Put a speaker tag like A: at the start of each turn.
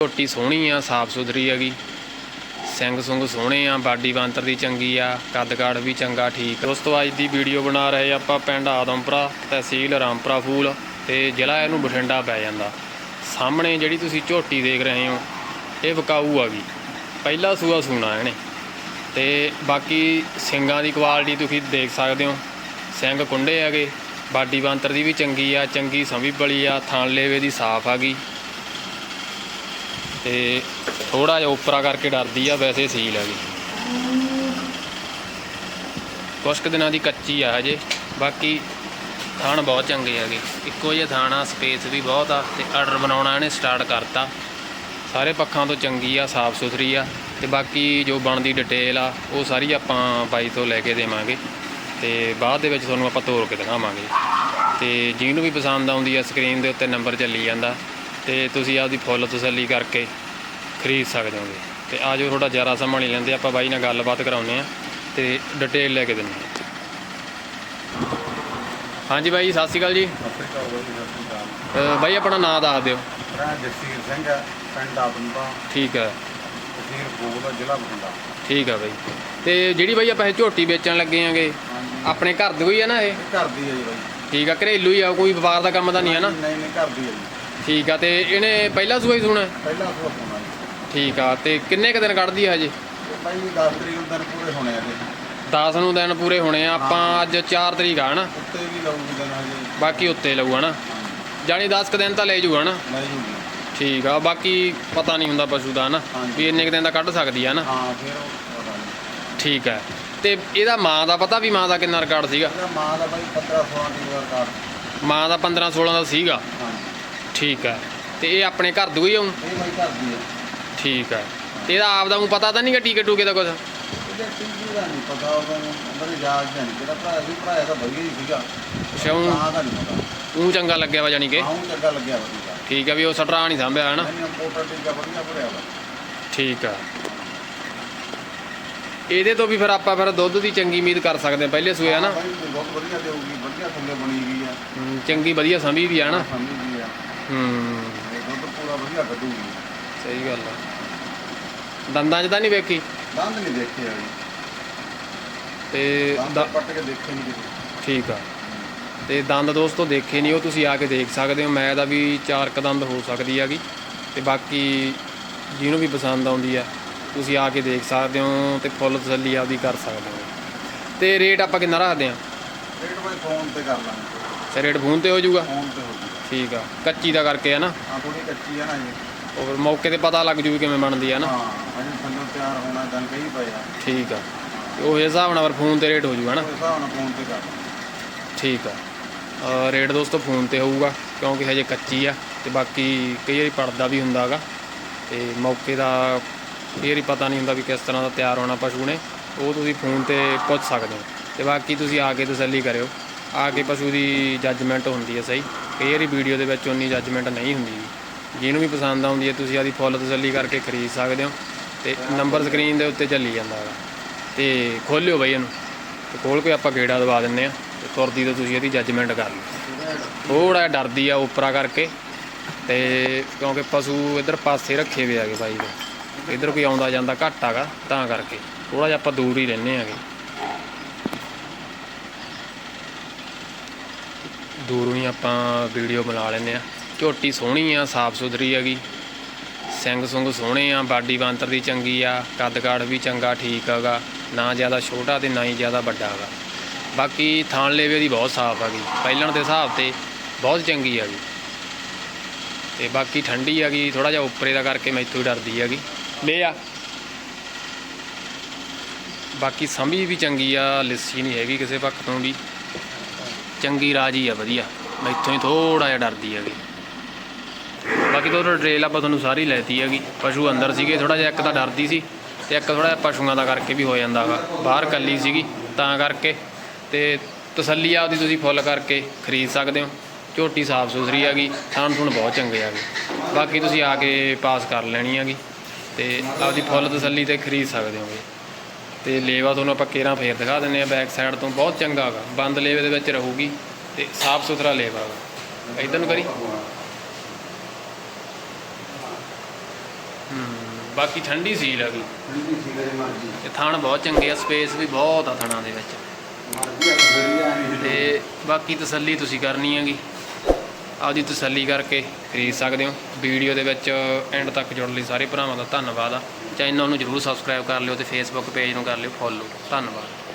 A: ਝੋਟੀ ਸੋਹਣੀ ਆ, ਸਾਫ਼ ਸੁਥਰੀ ਹੈਗੀ। ਸਿੰਘ ਸੁੰਗ ਸੋਹਣੇ ਆ, ਬਾਡੀ ਬਾਂਤਰ ਦੀ ਚੰਗੀ ਆ, ਕੱਦ ਕਾੜ ਵੀ ਚੰਗਾ, ਠੀਕ। ਦੋਸਤੋ ਅੱਜ ਦੀ ਵੀਡੀਓ ਬਣਾ ਰਹੇ ਆਪਾਂ ਪਿੰਡ ਆਦਮਪੁਰਾ, ਤਹਿਸੀਲ ਰਾਮਪੁਰਾ ਫੂਲ, ਤੇ ਜ਼ਿਲ੍ਹਾ ਇਹਨੂੰ ਬਠਿੰਡਾ ਪੈ ਜਾਂਦਾ। ਸਾਹਮਣੇ ਜਿਹੜੀ ਤੁਸੀਂ ਝੋਟੀ ਦੇਖ ਰਹੇ ਹੋ, ਇਹ ਵਿਕਾਊ ਆ ਗਈ। ਪਹਿਲਾ ਸੂਆ ਸੂਣਾ ਇਹਨੇ। ਤੇ ਬਾਕੀ ਸਿੰਗਾਂ ਦੀ ਕੁਆਲਿਟੀ ਤੁਸੀਂ ਦੇਖ ਸਕਦੇ ਹੋ। ਸਿੰਘ ਕੁੰਡੇ ਹੈਗੇ, ਬਾਡੀ ਬਾਂਤਰ ਦੀ ਵੀ ਚੰਗੀ ਆ, ਚੰਗੀ ਸੰਭੀ ਬਲੀ ਆ ਥਾਣ ਲੇਵੇ ਦੀ ਸਾਫ਼ ਆ ਗਈ। ਤੇ ਥੋੜਾ ਜਿਹਾ ਉਪਰਾ ਕਰਕੇ ਡਰਦੀ ਆ, ਵੈਸੇ ਸੀਲ ਹੈਗੀ ਕੁਛ ਕੁ ਦਿਨਾਂ ਦੀ ਕੱਚੀ ਆ ਹਜੇ, ਬਾਕੀ ਥਾਣ ਬਹੁਤ ਚੰਗੇ ਹੈਗੇ। ਇੱਕੋ ਜਿਹਾ ਥਾਣ ਆ, ਸਪੇਸ ਵੀ ਬਹੁਤ ਆ, ਤੇ ਆਰਡਰ ਬਣਾਉਣਾ ਇਹਨੇ ਸਟਾਰਟ ਕਰਤਾ। ਸਾਰੇ ਪੱਖਾਂ ਤੋਂ ਚੰਗੀ ਆ, ਸਾਫ਼ ਸੁਥਰੀ ਆ, ਤੇ ਬਾਕੀ ਜੋ ਬਣਦੀ ਡਿਟੇਲ ਆ, ਉਹ ਸਾਰੀ ਆਪਾਂ ਬਾਈ ਤੋਂ ਲੈ ਕੇ ਦੇਵਾਂਗੇ। ਤੇ ਬਾਅਦ ਦੇ ਵਿੱਚ ਤੁਹਾਨੂੰ ਆਪਾਂ ਤੋੜ ਕੇ ਦਿਖਾਵਾਂਗੇ। ਤੇ ਜਿਹਨੂੰ ਵੀ ਪਸੰਦ ਆਉਂਦੀ ਆ, ਸਕਰੀਨ ਦੇ ਉੱਤੇ ਨੰਬਰ ਚੱਲੀ ਜਾਂਦਾ। ਤੇ ਤੁਸੀਂ ਆਪਦੀ ਫੁੱਲ ਤਸੱਲੀ ਕਰਕੇ ਖਰੀਦ ਸਕਦੇ ਹੋਗੇ। ਤੇ ਆਜੋ ਥੋੜਾ ਜ਼ਿਆਦਾ ਸਮਾਂ ਨਹੀਂ ਲੈਂਦੇ ਆਪਾਂ ਬਾਈ ਨਾਲ ਗੱਲਬਾਤ ਕਰਾਉਂਦੇ ਆ ਤੇ ਡਿਟੇਲ ਲੈ ਕੇ ਦਿੰਦੇ ਹਾਂ। ਹਾਂਜੀ ਬਾਈ ਸਤਿ ਸ਼੍ਰੀ ਅਕਾਲ ਜੀ। ਅਹ ਬਾਈ ਆਪਣਾ ਨਾਮ ਦੱਸ ਦਿਓ।
B: ਜਸਵੀਰ ਸਿੰਘ ਹੈ ਪਿੰਡ ਆਦਮਪਾ
A: ਠੀਕ ਹੈ।
B: ਤਹਿਸੀਲ ਫੂਲ ਜ਼ਿਲ੍ਹਾ ਬਠਿੰਡਾ।
A: ਠੀਕ ਆ ਬਾਈ। ਤੇ ਜਿਹੜੀ ਬਾਈ ਆਪਾਂ ਇਹ ਝੋਟੀ ਵੇਚਣ ਲੱਗੇ ਆਂਗੇ
B: ਹਾਂਜੀ।
A: ਆਪਣੇ ਘਰ ਦੀ ਹੋਈ ਆ ਨਾ ਇਹ?
B: ਘਰ ਦੀ ਹੈ ਜੀ ਬਾਈ।
A: ਠੀਕ ਆ ਘਰੇਲੂ ਹੀ ਆ ਕੋਈ ਵਪਾਰ ਦਾ ਕੰਮ ਤਾਂ ਨਹੀਂ ਹੈ ਨਾ?
B: ਨਹੀਂ ਨਹੀਂ ਘਰ ਦੀ ਹੈ ਜੀ।
A: ਠੀਕ ਆ ਤੇ ਇਹਨੇ ਪਹਿਲਾ ਸੂਆ ਹੀ ਸੁਣਾ?
B: ਪਹਿਲਾ ਸੂਆ ਪਾਉਣਾ ਜੀ।
A: ਠੀਕ ਆ ਤੇ ਕਿੰਨੇ ਕ ਦਿਨ ਕੱਢਦੀ ਆ ਹਜੇ?
B: ਬਾਈ 10 ਤਰੀਕ ਨੂੰ ਦਿਨ ਪੂਰੇ ਹੋਣੇ ਆ ਜੀ।
A: 10 ਨੂੰ ਦਿਨ ਪੂਰੇ ਹੋਣੇ ਆ ਆਪਾਂ ਅੱਜ 4 ਤਰੀਕ ਆ ਹਨਾ?
B: ਉੱਤੇ ਵੀ ਲਾਉਂਗੀ ਦਿਨ ਹਜੇ।
A: ਬਾਕੀ ਉੱਤੇ ਲਊ ਹਨਾ? ਜਾਣੀ 10 ਕ ਦਿਨ ਤਾਂ ਲੈ ਜੂਗਾ ਹਨਾ? ਠੀਕ ਆ ਬਾਕੀ ਪਤਾ ਨਹੀਂ ਹੁੰਦਾ ਪਸ਼ੂ ਦਾ ਹਨਾ?
B: ਹਾਂਜੀ।
A: ਵੀ ਇੰਨੇ ਕ ਦਿਨ ਦਾ ਕੱਢ ਸਕਦੀ ਆ ਨਾ
B: ਹਾਂ ਫਿਰ ਉਹ ਪਤਾ ਨਹੀਂ।
A: ਠੀਕ ਆ ਤੇ ਇਹਦਾ ਮਾਂ ਦਾ ਪਤਾ ਵੀ ਮਾਂ ਦਾ ਕਿੰਨਾ ਰਿਕਾਰਡ ਸੀਗਾ?
B: ਇਹਦਾ ਮਾਂ ਦਾ ਬਾਈ 15 16 ਦੀ ਵਾਰ ਕਾਰਡ
A: ਮਾਂ ਦਾ 15 16 ਦਾ ਸੀਗਾ। ਠੀਕ ਆ। ਤੇ ਇਹ ਆਪਣੇ ਘਰ ਦੂ ਹੀ ਆਉਂ
B: ਇਹ ਬਾਈ ਘਰ ਦੀ ਹੈ
A: ਠੀਕ ਆ। ਤੇ ਇਹਦਾ ਆਪ ਦਾ ਨੂੰ ਪਤਾ ਤਾਂ ਨਹੀਂਗਾ ਟੀਕੇ ਟੂਕੇ ਦਾ ਕੁਝ
B: ਇਹਦੇ ਟੀਵੀ ਦਾ ਨਹੀਂ ਪਤਾ ਉਹਦਾ ਅੰਦਰ ਯਾਦ ਨਹੀਂ। ਜਿਹੜਾ ਭਰਾ ਸੀ ਭਰਾ ਤਾਂ ਵਧੀਆ ਹੀ ਸੀਗਾ।
A: ਅੱਛਾ ਊਂ?
B: ਤਾਂ ਦਾ ਨਹੀਂ ਪਤਾ।
A: ਊਂ ਚੰਗਾ ਲੱਗਿਆ ਵਾ ਜਾਨੀ ਕਿ?
B: ਆਉਂ ਚੰਗਾ ਲੱਗਿਆ ਵਧੀਆ
A: ਠੀਕ ਆ ਵੀ ਉਹ ਸਟਰਾ ਨਹੀਂ ਸਾਂਭਿਆ ਹਨਾ?
B: ਨਹੀਂ ਇੰਪੋਰਟੈਂਟ ਟੀਕਾ ਵਧੀਆ ਭਰਿਆ ਵਾ।
A: ਠੀਕ ਆ। ਇਹਦੇ ਤੋਂ ਵੀ ਫਿਰ ਆਪਾਂ ਫਿਰ ਦੁੱਧ ਦੀ ਚੰਗੀ ਉਮੀਦ ਕਰ ਸਕਦੇ ਹਾਂ ਪਹਿਲੇ ਸੂਏ ਹਨਾ?
B: ਬਾਈ ਬਹੁਤ ਵਧੀਆ ਦੇਊਗੀ ਵਧੀਆ ਥੱਲੇ ਬਣੀ ਗਈ ਆ।
A: ਹਮ, ਚੰਗੀ ਵਧੀਆ ਸੰਭੀ ਵੀ ਆ ਹਨਾ?
B: ਸਮਝ ਗਈ ਆ।
A: ਹੂੰ।
B: ਇਹ ਦੁੱਧ ਪੂਰਾ ਵਧੀਆ ਕੱਢੂਗੀ।
A: ਸਹੀ ਗੱਲ ਆ। ਦੰਦਾਂ 'ਚ ਤਾਂ ਨਹੀਂ ਵੇਖੀ?
B: ਦੰਦ ਨਹੀਂ ਦੇਖੇ ਆ ਜੀ।
A: ਤੇ
B: ਦੰਦ
A: ਦ-
B: ਪੱਟ ਕੇ ਦੇਖੇ ਨਹੀਂ ਕਿਤੇ।
A: ਠੀਕ ਆ। ਤੇ ਦੰਦ ਦੋਸਤੋ ਦੇਖੇ ਨਹੀਂ ਉਹ ਤੁਸੀਂ ਆ ਕੇ ਦੇਖ ਸਕਦੇ ਹੋ। ਮੈਂ ਦਾ ਵੀ ਚਾਰ ਕ ਦੰਦ ਹੋ ਸਕਦੀ ਹੈਗੀ। ਤੇ ਬਾਕੀ ਜਿਹਨੂੰ ਵੀ ਪਸੰਦ ਆਉਂਦੀ ਆ ਤੁਸੀਂ ਆ ਕੇ ਦੇਖ ਸਕਦੇ ਹੋ ਤੇ ਫੁੱਲ ਤਸੱਲੀ ਆਪਦੀ ਕਰ ਸਕਦੇ ਹੋ। ਤੇ ਰੇਟ ਆਪਾਂ ਕਿੰਨਾ ਰੱਖਦੇ ਆ?
B: ਰੇਟ ਬਾਈ ਫੋਨ ਤੇ ਕਰ ਲਾਂਗੇ।
A: ਤੇ ਰੇਟ ਫੋਨ ਤੇ ਹੋ ਜਾਊਗਾ?
B: ਫੋਨ ਤੇ ਹੋ ਜੂਗਾ
A: ਠੀਕ ਆ। ਕੱਚੀ ਦਾ ਕਰਕੇ ਆ ਨਾ
B: ਆ ਥੋੜੀ ਕੱਚੀ ਆ ਨਾ ਜੀ
A: ਉਹ ਫਿਰ ਮੌਕੇ ਤੇ ਪਤਾ ਲੱਗ ਜੂ ਵੀ ਕਿਵੇਂ ਬਣਦੀ ਆ ਨਾ
B: ਹਾਂ ਅਜੇ ਥੱਲੋਂ ਤਿਆਰ ਹੋਣਾ ਦੰਦ ਕਈ ਪਏ ਆ।
A: ਠੀਕ ਆ। ਤੇ ਉਹ ਹਿਸਾਬ ਨਾਲ ਫਿਰ ਫੋਨ ਤੇ ਰੇਟ ਹੋ ਜਾਊਗਾ ਨਾ
B: ਉਸ ਹਿਸਾਬ ਨਾਲ ਫੋਨ ਤੇ ਕਰ।
A: ਠੀਕ ਆ। ਰੇਟ ਦੋਸਤੋ ਫੋਨ ਤੇ ਹੋਊਗਾ ਕਿਉਂਕਿ ਹਜੇ ਕੱਚੀ ਆ ਤੇ ਬਾਕੀ ਕਈ ਵਾਰੀ ਪੜਦਾ ਵੀ ਹੁੰਦਾਗਾ ਤੇ ਮੌਕੇ ਦਾ ਕਈ ਵਾਰੀ ਪਤਾ ਨਹੀਂ ਹੁੰਦਾ ਵੀ ਕਿਸ ਤਰ੍ਹਾਂ ਦਾ ਤਿਆਰ ਹੋਣਾ ਪਸ਼ੂ ਨੇ। ਉਹ ਤੁਸੀਂ ਫੋਨ ਤੇ ਪੁੱਛ ਸਕਦੇ ਹੋ। ਤੇ ਬਾਕੀ ਤੁਸੀਂ ਆ ਕੇ ਤਸੱਲੀ ਕਰਿਓ। ਆ ਕੇ ਪਸ਼ੂ ਦੀ ਜੱਜਮੈਂਟ ਹੁੰਦੀ ਹੈ ਸਹੀ। ਕਈ ਵਾਰੀ ਵੀਡੀਓ ਦੇ ਵਿੱਚ ਉਨੀ ਜੱਜਮੈਂਟ ਨਹੀਂ ਹੁੰਦੀ। ਜਿਹਨੂੰ ਵੀ ਪਸੰਦ ਆਉਂਦੀ ਹੈ ਤੁਸੀਂ ਆਦੀ ਫੁੱਲ ਤਸੱਲੀ ਕਰਕੇ ਖਰੀਦ ਸਕਦੇ ਹੋ ਤੇ ਨੰਬਰ ਸਕਰੀਨ ਦੇ ਉੱਤੇ ਚੱਲੀ ਜਾਂਦਾ ਹੈਗਾ ਤੇ ਖੋਲਿਓ ਬਈ ਇਹਨੂੰ। ਤੇ ਖੋਲ ਕੇ ਆਪਾਂ ਗੇੜਾ ਦਵਾ ਦਿੰਨੇ ਆ ਤੇ ਤੁਰਦੀ ਤੋਂ ਤੁਸੀਂ ਇਹਦੀ ਜੱਜਮੈਂਟ ਕਰ ਲਓ। ਥੋੜਾ ਜਿਹਾ ਡਰਦੀ ਆ ਉਪਰਾ ਕਰਕੇ ਤੇ ਕਿਉਂਕਿ ਪਸ਼ੂ ਇਧਰ ਪਾਸੇ ਰੱਖੇ ਹੋਏ ਆਗੇ ਬਾਈ ਦੇ। ਇਧਰ ਕੋਈ ਆਉਂਦਾ ਜਾਂਦਾ ਘੱਟ ਆਗਾ ਤਾਂ ਕਰਕੇ। ਥੋੜਾ ਜਿਹਾ ਆਪਾਂ ਦੂਰ ਹੀ ਰਹਿੰਦੇ ਆਗੇ ਦੂਰੋਂ ਹੀ ਆਪਾਂ ਵੀਡੀਓ ਬਣਾ ਲੈਂਦੇ ਆ ਝੋਟੀ ਸੋਹਣੀ ਆ, ਸਾਫ਼ ਸੁਥਰੀ ਹੈਗੀ। ਸਿੰਘ ਸੁੰਗ ਸੋਹਣੇ ਆ, ਬਾਡੀ ਬਾਂਤਰ ਦੀ ਚੰਗੀ ਆ, ਕੱਦ ਕਾਠ ਵੀ ਚੰਗਾ, ਠੀਕ ਹੈਗਾ। ਨਾ ਜ਼ਿਆਦਾ ਛੋਟਾ ਤੇ ਨਾ ਹੀ ਜ਼ਿਆਦਾ ਵੱਡਾ ਹੈਗਾ। ਬਾਕੀ ਥਾਣ ਲੇਵੇ ਦੀ ਬਹੁਤ ਸਾਫ਼ ਹੈਗੀ। ਪਹਿਲਣ ਦੇ ਹਿਸਾਬ ਤੇ ਬਹੁਤ ਚੰਗੀ ਹੈਗੀ। ਤੇ ਬਾਕੀ ਠੰਡੀ ਹੈਗੀ ਥੋੜਾ ਜਿਹਾ ਉੱਪਰੇ ਦਾ ਕਰਕੇ ਮੈਥੋਂ ਹੀ ਡਰਦੀ ਹੈਗੀ। ਲੈ ਆ। ਬਾਕੀ ਸੰਭੀ ਵੀ ਚੰਗੀ ਆ, ਲਿੱਸੀ ਨਹੀਂ ਹੈਗੀ ਕਿਸੇ ਪੱਖ ਤੋਂ ਵੀ। ਚੰਗੀ ਰਾਜੀ ਆ, ਵਧੀਆ। ਇੱਥੋਂ ਹੀ ਥੋੜਾ ਜਿਹਾ ਡਰਦੀ ਹੈਗੀ। ਬਾਕੀ ਤੋਂ ਟ੍ਰੇਲ ਆਪਾਂ ਤੁਹਾਨੂੰ ਸਾਰੀ ਲੈਤੀ ਹੈਗੀ। ਪਸ਼ੂ ਅੰਦਰ ਸੀਗੇ ਥੋੜਾ ਜਿਹਾ ਇੱਕ ਤਾਂ ਡਰਦੀ ਸੀ ਤੇ ਇੱਕ ਥੋੜਾ ਜਿਹਾ ਪਸ਼ੂਆਂ ਦਾ ਕਰਕੇ ਵੀ ਹੋ ਜਾਂਦਾ ਹੈਗਾ ਬਾਹਰ ਕੱਲੀ ਸੀਗੀ, ਤਾਂ ਕਰਕੇ। ਤੇ ਤਸੱਲੀ ਆਪਦੀ ਤੁਸੀਂ ਫੁੱਲ ਕਰਕੇ ਖਰੀਦ ਸਕਦੇ ਹੋ। ਝੋਟੀ ਸਾਫ਼ ਸੁਥਰੀ ਹੈਗੀ ਥਾਣ ਥੁਣ ਬਹੁਤ ਚੰਗੇ ਹੈਗੇ। ਬਾਕੀ ਤੁਸੀਂ ਆ ਕੇ ਪਾਸ ਕਰ ਲੈਣੀ ਹੈਗੀ। ਤੇ ਆਪਦੀ ਫੁੱਲ ਤਸੱਲੀ ਤੇ ਖਰੀਦ ਸਕਦੇ ਹੋਗੇ ਤੇ ਲੇਵਾ ਤੁਹਾਨੂੰ ਆਪਾਂ ਕੇਰਾਂ ਫੇਰ ਦਿਖਾ ਦਿੰਨੇ ਆ ਬੈਕ ਸਾਈਡ ਤੋਂ ਬਹੁਤ ਚੰਗਾ ਹੈਗਾ ਬੰਦ ਲੇਵੇ ਦੇ ਵਿੱਚ ਰਹੂਗੀ ਤੇ ਸਾਫ਼ ਸੁਥਰਾ ਲੇਵਾ ਹੈਗਾ ਇਧਰ ਨੂੰ ਕਰੀ। ਹੂੰ ਬਾਕੀ ਠੰਡੀ ਸੀਲ ਹੈਗੀ
B: ਠੰਡੀ ਸੀ ਕਰੇ ਮਰਜ਼ੀ
A: ਤੇ ਥਣ ਬਹੁਤ ਚੰਗੇ ਆ ਸਪੇਸ ਵੀ ਬਹੁਤ ਆ ਥਣਾਂ ਦੇ ਵਿੱਚ। ਤੇ ਬਾਕੀ ਤਸੱਲੀ ਤੁਸੀਂ ਕਰਨੀ ਹੈਗੀ। ਆਪਦੀ ਤਸੱਲੀ ਕਰਕੇ ਖਰੀਦ ਸਕਦੇ ਹੋ। ਵੀਡੀਓ ਦੇ ਵਿੱਚ ਐਂਡ ਤੱਕ ਜੁੜਨ ਲਈ ਸਾਰੇ ਭਰਾਵਾਂ ਦਾ ਧੰਨਵਾਦ ਆ। ਚੈਨਲ ਨੂੰ ਜਰੂਰ ਸਬਸਕ੍ਰਾਈਬ ਕਰ ਲਿਓ ਤੇ ਫੇਸਬੁੱਕ ਪੇਜ ਨੂੰ ਕਰ ਲਿਓ ਫੋਲੋ ਧੰਨਵਾਦ।